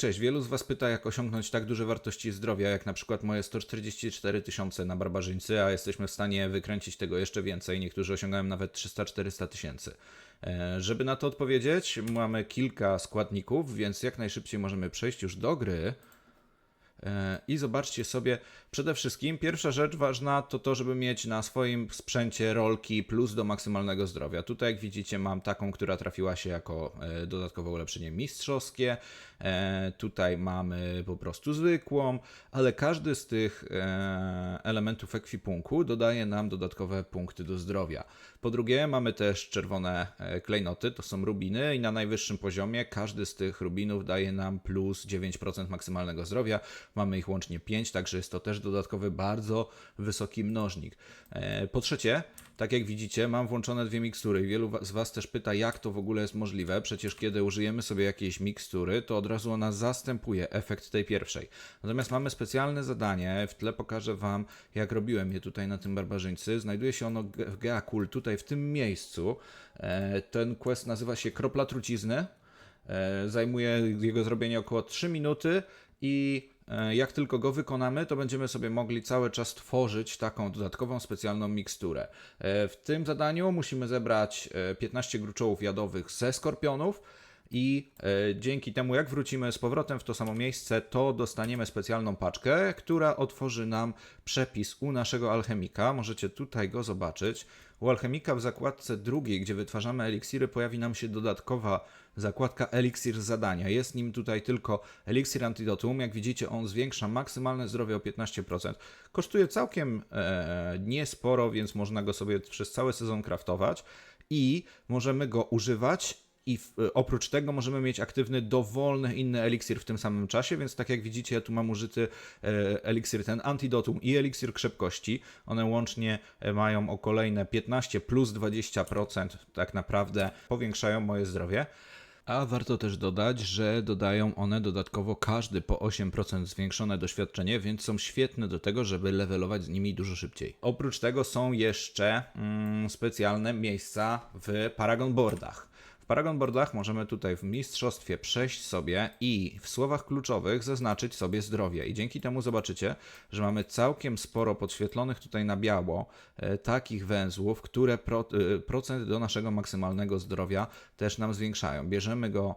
Cześć, wielu z Was pyta, jak osiągnąć tak duże wartości zdrowia, jak na przykład moje 144 tysiące na barbarzyńcy, a jesteśmy w stanie wykręcić tego jeszcze więcej. Niektórzy osiągają nawet 300-400 tysięcy. E, Żeby na to odpowiedzieć, mamy kilka składników, więc jak najszybciej możemy przejść już do gry. E, I zobaczcie sobie, przede wszystkim pierwsza rzecz ważna to to, żeby mieć na swoim sprzęcie rolki plus do maksymalnego zdrowia. Tutaj jak widzicie mam taką, która trafiła się jako e, dodatkowe ulepszenie mistrzowskie. E, Tutaj mamy po prostu zwykłą, ale każdy z tych e, elementów ekwipunku dodaje nam dodatkowe punkty do zdrowia. Po drugie mamy też czerwone klejnoty, to są rubiny i na najwyższym poziomie każdy z tych rubinów daje nam plus 9% maksymalnego zdrowia. Mamy ich łącznie 5, także jest to też dodatkowy bardzo wysoki mnożnik. E, Po trzecie, tak jak widzicie, mam włączone dwie mikstury. Wielu z Was też pyta, jak to w ogóle jest możliwe. Przecież kiedy użyjemy sobie jakiejś mikstury, to od razu ona zastępuje efekt tej pierwszej. Natomiast mamy specjalne zadanie, w tle pokażę Wam, jak robiłem je tutaj na tym barbarzyńcy. Znajduje się ono w Geakul, tutaj w tym miejscu. E, Ten quest nazywa się Kropla Trucizny. E, Zajmuje jego zrobienie około 3 minuty i jak tylko go wykonamy, to będziemy sobie mogli cały czas tworzyć taką dodatkową specjalną miksturę. E, W tym zadaniu musimy zebrać e, 15 gruczołów jadowych ze skorpionów i e, dzięki temu, jak wrócimy z powrotem w to samo miejsce, to dostaniemy specjalną paczkę, która otworzy nam przepis u naszego alchemika. Możecie tutaj go zobaczyć. U alchemika w zakładce drugiej, gdzie wytwarzamy eliksiry, pojawi nam się dodatkowa zakładka eliksir zadania. Jest nim tutaj tylko eliksir antidotum. Jak widzicie, on zwiększa maksymalne zdrowie o 15%. Kosztuje całkiem e, niesporo, więc można go sobie przez cały sezon kraftować i możemy go używać i e, oprócz tego możemy mieć aktywny dowolny inny eliksir w tym samym czasie, więc tak jak widzicie, ja tu mam użyty e, eliksir ten antidotum i eliksir krzepkości. One łącznie e, mają o kolejne 15 plus 20% tak naprawdę powiększają moje zdrowie. A warto też dodać, że dodają one dodatkowo każdy po 8% zwiększone doświadczenie, więc są świetne do tego, żeby levelować z nimi dużo szybciej. Oprócz tego są jeszcze mm, specjalne miejsca w Paragon Boardach. Paragon Boardach możemy tutaj w mistrzostwie przejść sobie i w słowach kluczowych zaznaczyć sobie zdrowie. I dzięki temu zobaczycie, że mamy całkiem sporo podświetlonych tutaj na biało e, takich węzłów, które pro, e, procent do naszego maksymalnego zdrowia też nam zwiększają. Bierzemy go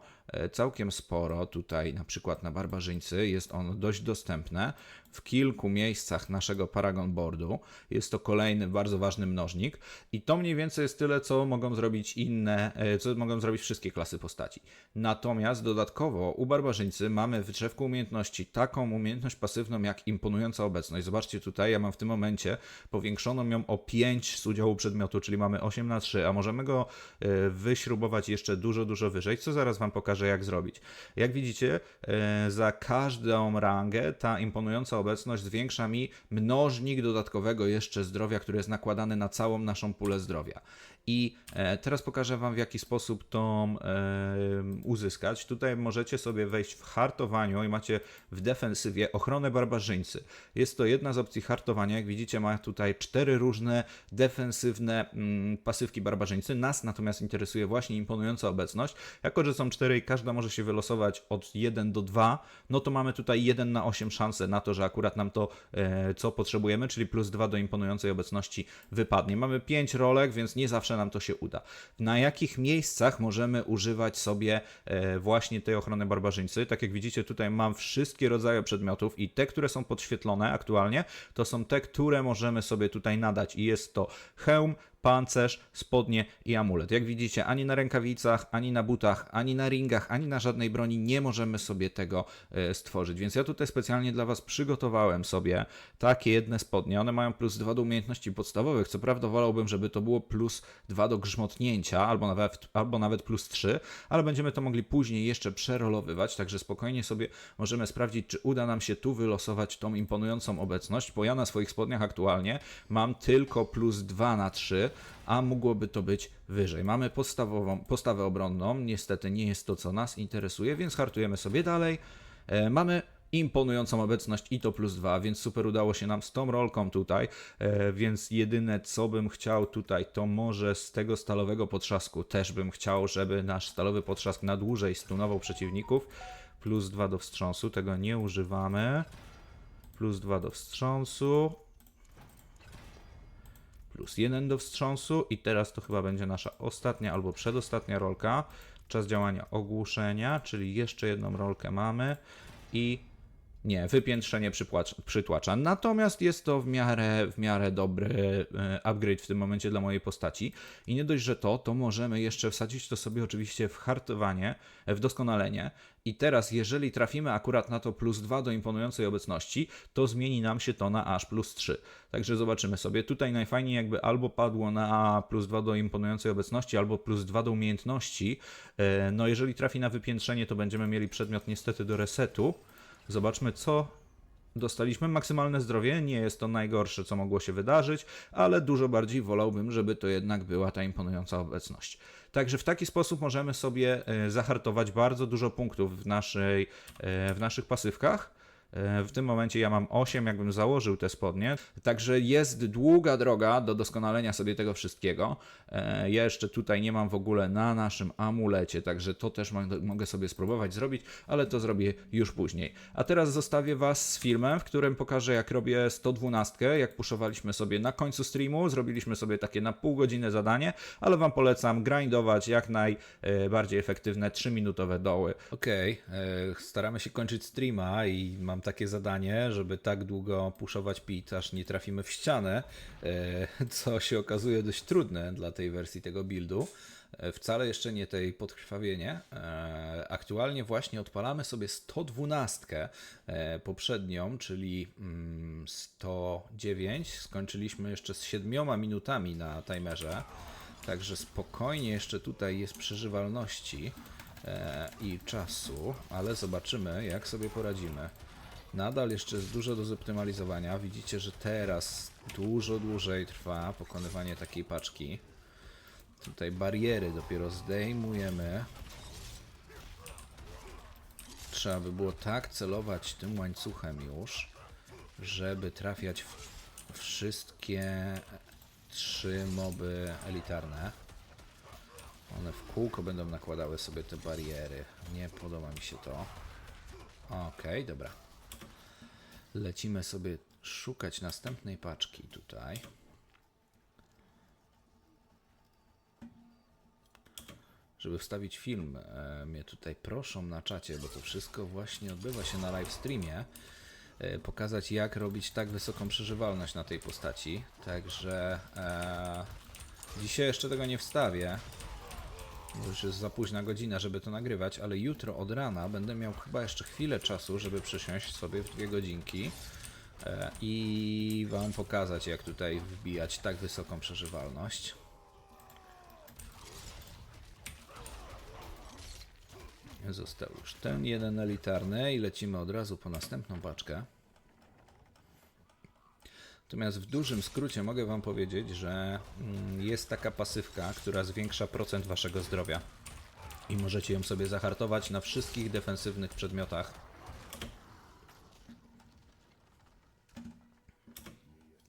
całkiem sporo, tutaj na przykład na barbarzyńcy jest on dość dostępne. W kilku miejscach naszego Paragon Boardu jest to kolejny bardzo ważny mnożnik i to mniej więcej jest tyle, co mogą zrobić inne, e, co mogą zrobić wszystkie klasy postaci. Natomiast dodatkowo u barbarzyńcy mamy w drzewku umiejętności taką umiejętność pasywną jak imponująca obecność. Zobaczcie tutaj, ja mam w tym momencie powiększoną ją o 5 z udziału przedmiotu, czyli mamy 8 na 3, a możemy go e, wyśrubować jeszcze dużo, dużo wyżej, co zaraz Wam pokażę jak zrobić. Jak widzicie, e, za każdą rangę ta imponująca obecność zwiększa mi mnożnik dodatkowego jeszcze zdrowia, który jest nakładany na całą naszą pulę zdrowia. I e, teraz pokażę Wam, w jaki sposób to e, uzyskać. Tutaj możecie sobie wejść w hartowaniu i macie w defensywie ochronę barbarzyńcy. Jest to jedna z opcji hartowania. Jak widzicie, ma tutaj cztery różne defensywne mm, pasywki barbarzyńcy. Nas natomiast interesuje właśnie imponująca obecność. Jako, że są cztery i każda może się wylosować od 1 do 2, no to mamy tutaj 1 na 8 szansę na to, że akurat nam to, e, co potrzebujemy, czyli plus 2 do imponującej obecności wypadnie. Mamy 5 rolek, więc nie zawsze nam to się uda. Na jakich miejscach możemy używać sobie e, właśnie tej ochrony barbarzyńcy? Tak jak widzicie, tutaj mam wszystkie rodzaje przedmiotów i te, które są podświetlone aktualnie, to są te, które możemy sobie tutaj nadać i jest to hełm, pancerz, spodnie i amulet. Jak widzicie, ani na rękawicach, ani na butach, ani na ringach, ani na żadnej broni nie możemy sobie tego e, stworzyć. Więc ja tutaj specjalnie dla Was przygotowałem sobie takie jedne spodnie. One mają plus 2 do umiejętności podstawowych. Co prawda wolałbym, żeby to było plus 2 do grzmotnięcia, albo nawet, albo nawet plus 3, ale będziemy to mogli później jeszcze przerolowywać, także spokojnie sobie możemy sprawdzić, czy uda nam się tu wylosować tą imponującą obecność, bo ja na swoich spodniach aktualnie mam tylko plus 2 na 3, a mogłoby to być wyżej. Mamy podstawową, postawę obronną, niestety nie jest to, co nas interesuje, więc hartujemy sobie dalej. E, mamy imponującą obecność i to plus 2, więc super udało się nam z tą rolką tutaj, e, więc jedyne co bym chciał tutaj, to może z tego stalowego potrzasku też bym chciał, żeby nasz stalowy potrzask na dłużej stunował przeciwników, plus 2 do wstrząsu, tego nie używamy. Plus 2 do wstrząsu. Plus 1 do wstrząsu i teraz to chyba będzie nasza ostatnia albo przedostatnia rolka. Czas działania ogłuszenia, czyli jeszcze jedną rolkę mamy i nie, wypiętrzenie przytłacza. Natomiast jest to w miarę, w miarę dobry e, upgrade w tym momencie dla mojej postaci. I nie dość, że to, to możemy jeszcze wsadzić to sobie oczywiście w hartowanie, w doskonalenie. I teraz, jeżeli trafimy akurat na to plus 2 do imponującej obecności, to zmieni nam się to na aż plus 3. Także zobaczymy sobie. Tutaj najfajniej jakby albo padło na plus 2 do imponującej obecności, albo plus 2 do umiejętności. E, No jeżeli trafi na wypiętrzenie, to będziemy mieli przedmiot niestety do resetu. Zobaczmy, co dostaliśmy. Maksymalne zdrowie nie jest to najgorsze, co mogło się wydarzyć, ale dużo bardziej wolałbym, żeby to jednak była ta imponująca obecność. Także w taki sposób możemy sobie e, zahartować bardzo dużo punktów w, naszej, e, w naszych pasywkach. E, W tym momencie ja mam 8, jakbym założył te spodnie. Także jest długa droga do doskonalenia sobie tego wszystkiego. E, Ja jeszcze tutaj nie mam w ogóle na naszym amulecie, także to też mo- mogę sobie spróbować zrobić, ale to zrobię już później. A teraz zostawię Was z filmem, w którym pokażę, jak robię 112, jak puszowaliśmy sobie na końcu streamu. Zrobiliśmy sobie takie na pół godziny zadanie, ale Wam polecam grindować jak najbardziej efektywne 3-minutowe doły. Okej, e, staramy się kończyć streama i mam takie zadanie, żeby tak długo puszować pit, aż nie trafimy w ścianę, e, co się okazuje dość trudne dla tej wersji tego buildu. E, Wcale jeszcze nie tej podkrwawienie. E, Aktualnie właśnie odpalamy sobie 112 e, poprzednią, czyli mm, 109. Skończyliśmy jeszcze z 7 minutami na timerze. Także spokojnie jeszcze tutaj jest przeżywalności i czasu, ale zobaczymy jak sobie poradzimy. Nadal jeszcze jest dużo do zoptymalizowania. Widzicie, że teraz dużo dłużej trwa pokonywanie takiej paczki. Tutaj bariery dopiero zdejmujemy. Trzeba by było tak celować tym łańcuchem już, żeby trafiać w wszystkie trzy moby elitarne. One w kółko będą nakładały sobie te bariery. Nie podoba mi się to. Okej, dobra. Lecimy sobie szukać następnej paczki tutaj. Żeby wstawić film, e, mnie tutaj proszą na czacie, bo to wszystko właśnie odbywa się na live streamie. E, pokazać jak robić tak wysoką przeżywalność na tej postaci. Także e, dzisiaj jeszcze tego nie wstawię. Bo już jest za późna godzina, żeby to nagrywać, ale jutro od rana będę miał chyba jeszcze chwilę czasu, żeby przysiąść sobie w dwie godzinki e, i Wam pokazać, jak tutaj wbijać tak wysoką przeżywalność. Został już ten jeden elitarny i lecimy od razu po następną paczkę. Natomiast w dużym skrócie mogę Wam powiedzieć, że mm, jest taka pasywka, która zwiększa procent Waszego zdrowia. I możecie ją sobie zahartować na wszystkich defensywnych przedmiotach.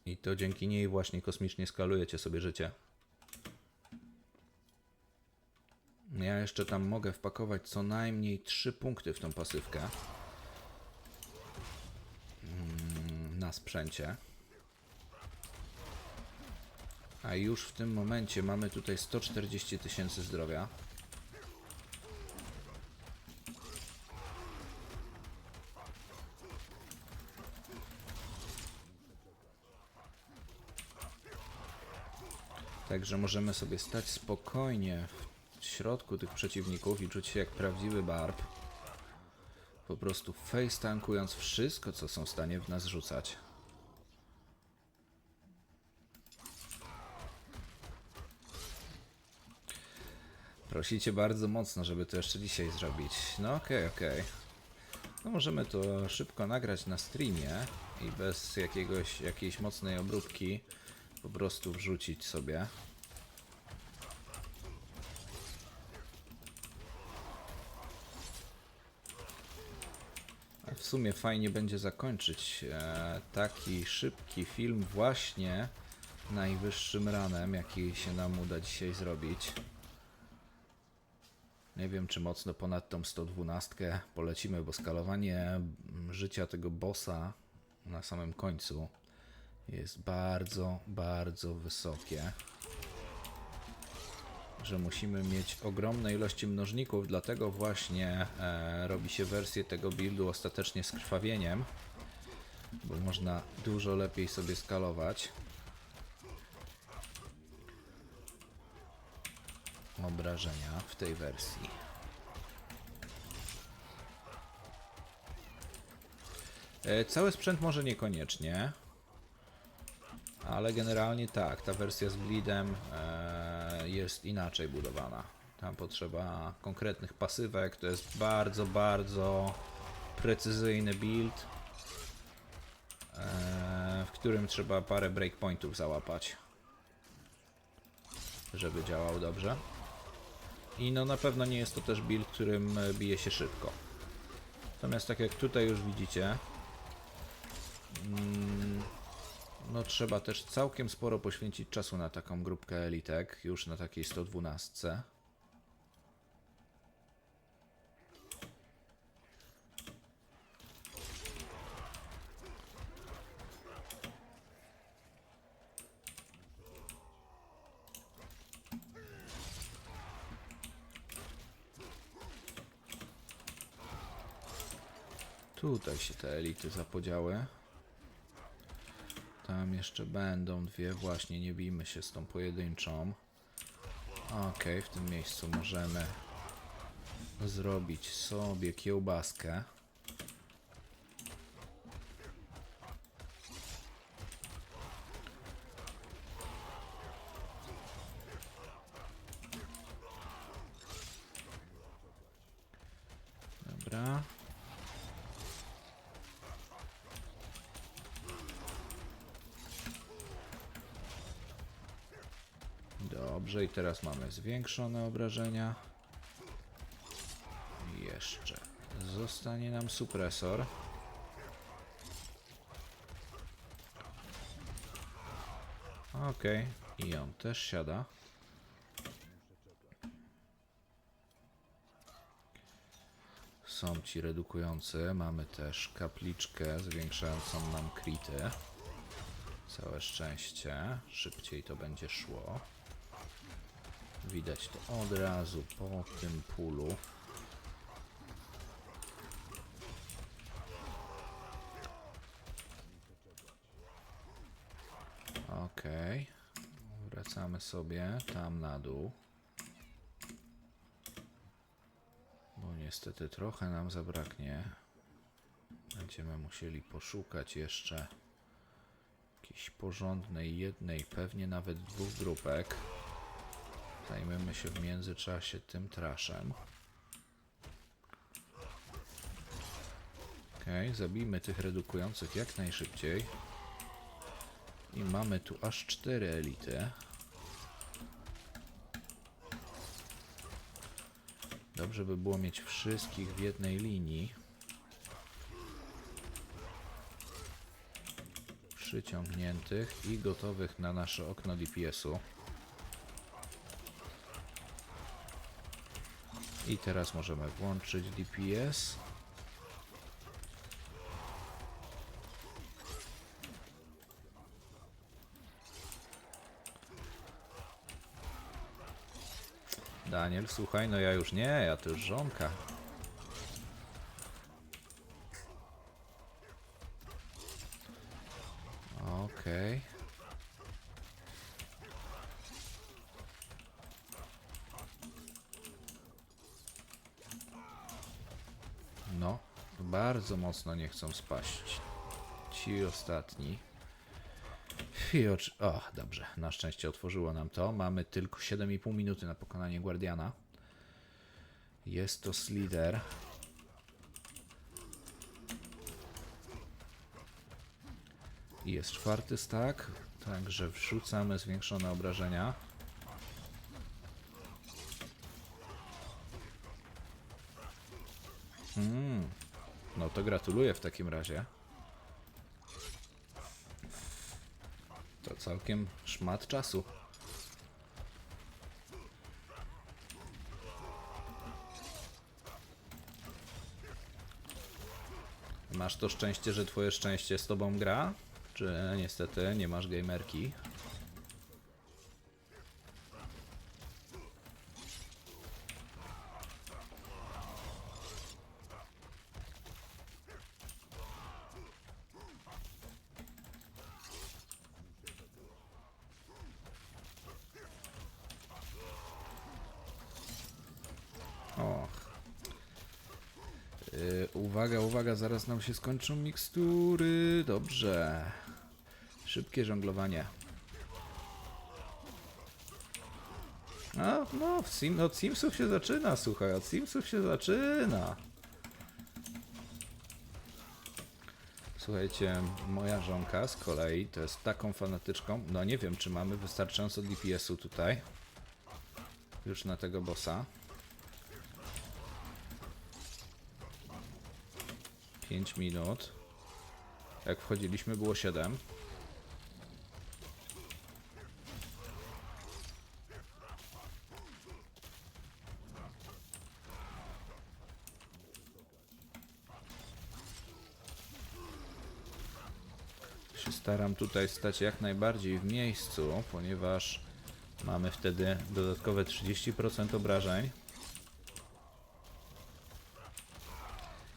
I to dzięki niej właśnie kosmicznie skalujecie sobie życie. Ja jeszcze tam mogę wpakować co najmniej 3 punkty w tą pasywkę. Mm, Na sprzęcie. A już w tym momencie mamy tutaj 140 tysięcy zdrowia. Także możemy sobie stać spokojnie w środku tych przeciwników i czuć się jak prawdziwy barb. Po prostu face tankując wszystko, co są w stanie w nas rzucać. Prosicie bardzo mocno, żeby to jeszcze dzisiaj zrobić. No okej, okej. No możemy to szybko nagrać na streamie i bez jakiegoś, jakiejś mocnej obróbki po prostu wrzucić sobie. A W sumie fajnie będzie zakończyć e, taki szybki film właśnie najwyższym ranem, jaki się nam uda dzisiaj zrobić. Nie wiem, czy mocno ponad tą 112 polecimy, bo skalowanie mm, życia tego bossa na samym końcu jest bardzo, bardzo wysokie. Że musimy mieć ogromne ilości mnożników, dlatego właśnie e, robi się wersję tego buildu ostatecznie z krwawieniem, bo można dużo lepiej sobie skalować. Obrażenia w tej wersji. E, Cały sprzęt może niekoniecznie, ale generalnie tak, ta wersja z bleedem e, jest inaczej budowana. Tam potrzeba konkretnych pasywek, to jest bardzo, bardzo precyzyjny build, e, w którym trzeba parę breakpointów załapać, żeby działał dobrze. I no na pewno nie jest to też build, którym e, bije się szybko. Natomiast tak jak tutaj już widzicie, mm, no trzeba też całkiem sporo poświęcić czasu na taką grupkę elitek, już na takiej 112. Tutaj się te elity zapodziały. Tam jeszcze będą dwie, właśnie nie bijmy się z tą pojedynczą. Okej, w tym miejscu możemy zrobić sobie kiełbaskę. Dobra. Dobrze, i teraz mamy zwiększone obrażenia. Jeszcze zostanie nam supresor. Okej, i on też siada. Są ci redukujący. Mamy też kapliczkę zwiększającą nam krity. Całe szczęście. Szybciej to będzie szło. Widać to od razu po tym pulu. Okej. Wracamy sobie tam na dół. Bo niestety trochę nam zabraknie. Będziemy musieli poszukać jeszcze jakiejś porządnej jednej, pewnie nawet dwóch grupek. Zajmiemy się w międzyczasie tym traszem. Okej, zabijmy tych redukujących jak najszybciej. I mamy tu aż cztery elity. Dobrze by było mieć wszystkich w jednej linii. Przyciągniętych i gotowych na nasze okno DPS-u. I teraz możemy włączyć DPS. Daniel, słuchaj, no ja już nie, ja to już żonka. Okej. No, bardzo mocno nie chcą spaść. Ci ostatni. I oczy... O, dobrze. Na szczęście otworzyło nam to. Mamy tylko 7,5 minuty na pokonanie Guardiana. Jest to Slither. I Jest czwarty stack, także wrzucamy zwiększone obrażenia. Mm, no to gratuluję w takim razie. To całkiem szmat czasu. Masz to szczęście, że twoje szczęście z tobą gra? Czy niestety nie masz gamerki? Zaraz nam się skończą mikstury. Dobrze. Szybkie żonglowanie. A, no, w Sim, od Simsów się zaczyna, słuchaj, od Simsów się zaczyna. Słuchajcie, moja żonka z kolei to jest taką fanatyczką. No nie wiem, czy mamy wystarczająco DPS-u tutaj. Już na tego bossa. 5 minut. Jak wchodziliśmy było 7. Się staram tutaj stać jak najbardziej w miejscu, ponieważ mamy wtedy dodatkowe 30% obrażeń.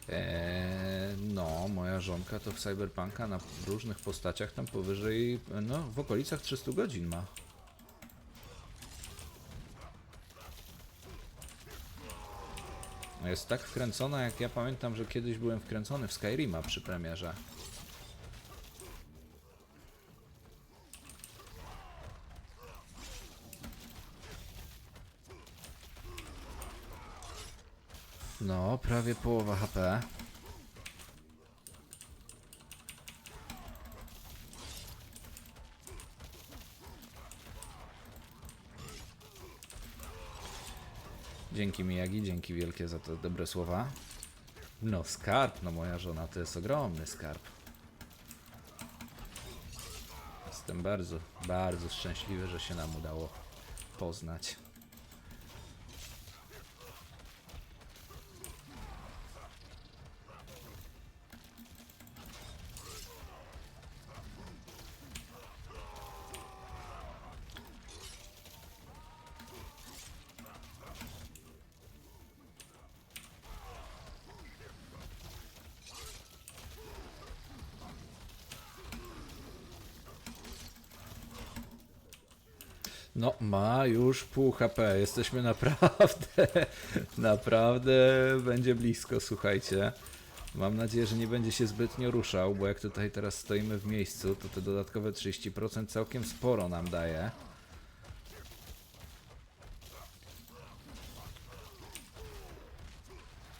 Eee, no, moja żonka to w Cyberpunka na różnych postaciach tam powyżej, no w okolicach 300 godzin ma. Jest tak wkręcona, jak ja pamiętam, że kiedyś byłem wkręcony w Skyrima przy premierze. No, prawie połowa HP. Dzięki Miyagi, dzięki wielkie za te dobre słowa. No, skarb, no moja żona to jest ogromny skarb. Jestem bardzo, bardzo szczęśliwy, że się nam udało poznać. No, ma już pół HP. Jesteśmy naprawdę, naprawdę będzie blisko, słuchajcie. Mam nadzieję, że nie będzie się zbytnio ruszał, bo jak tutaj teraz stoimy w miejscu, to te dodatkowe 30% całkiem sporo nam daje.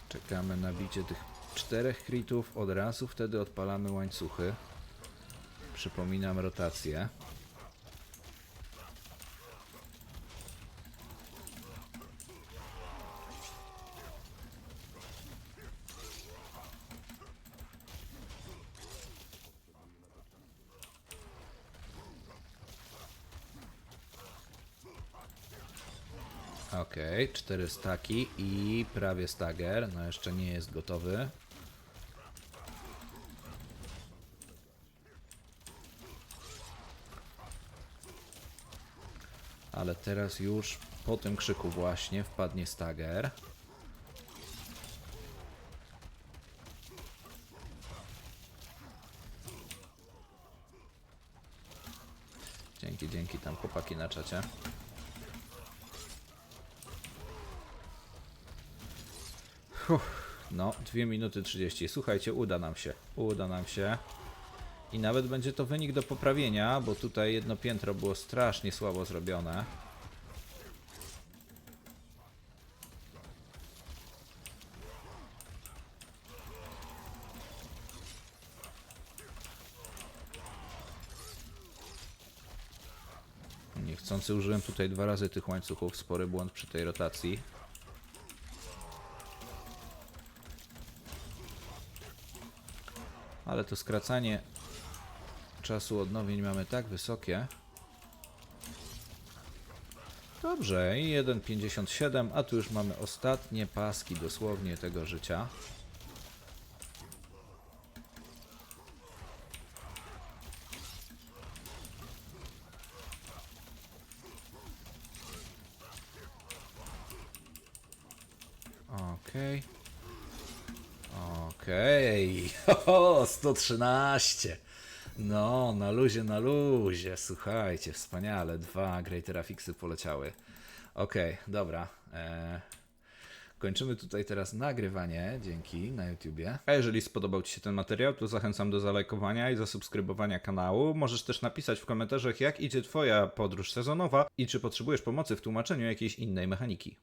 Czekamy na bicie tych czterech kritów, od razu wtedy odpalamy łańcuchy. Przypominam rotację. Okej, cztery staki i prawie stager. No jeszcze nie jest gotowy. Ale teraz już po tym krzyku właśnie wpadnie stager. Dzięki, dzięki tam chłopaki na czacie. No, 2 minuty 30. Słuchajcie, uda nam się. Uda nam się. I nawet będzie to wynik do poprawienia, bo tutaj jedno piętro było strasznie słabo zrobione. Niechcący użyłem tutaj dwa razy tych łańcuchów. Spory błąd przy tej rotacji. Ale to skracanie czasu odnowień mamy tak wysokie. Dobrze, i 1,57, a tu już mamy ostatnie paski dosłownie tego życia. Okej. Okay. Okej, okay, Ho, 113. No, na luzie, na luzie. Słuchajcie, wspaniale. Dwa Greater Affixy poleciały. Okej, dobra. E, kończymy tutaj teraz nagrywanie. Dzięki na YouTubie. A jeżeli spodobał Ci się ten materiał, to zachęcam do zalajkowania i zasubskrybowania kanału. Możesz też napisać w komentarzach, jak idzie Twoja podróż sezonowa i czy potrzebujesz pomocy w tłumaczeniu jakiejś innej mechaniki.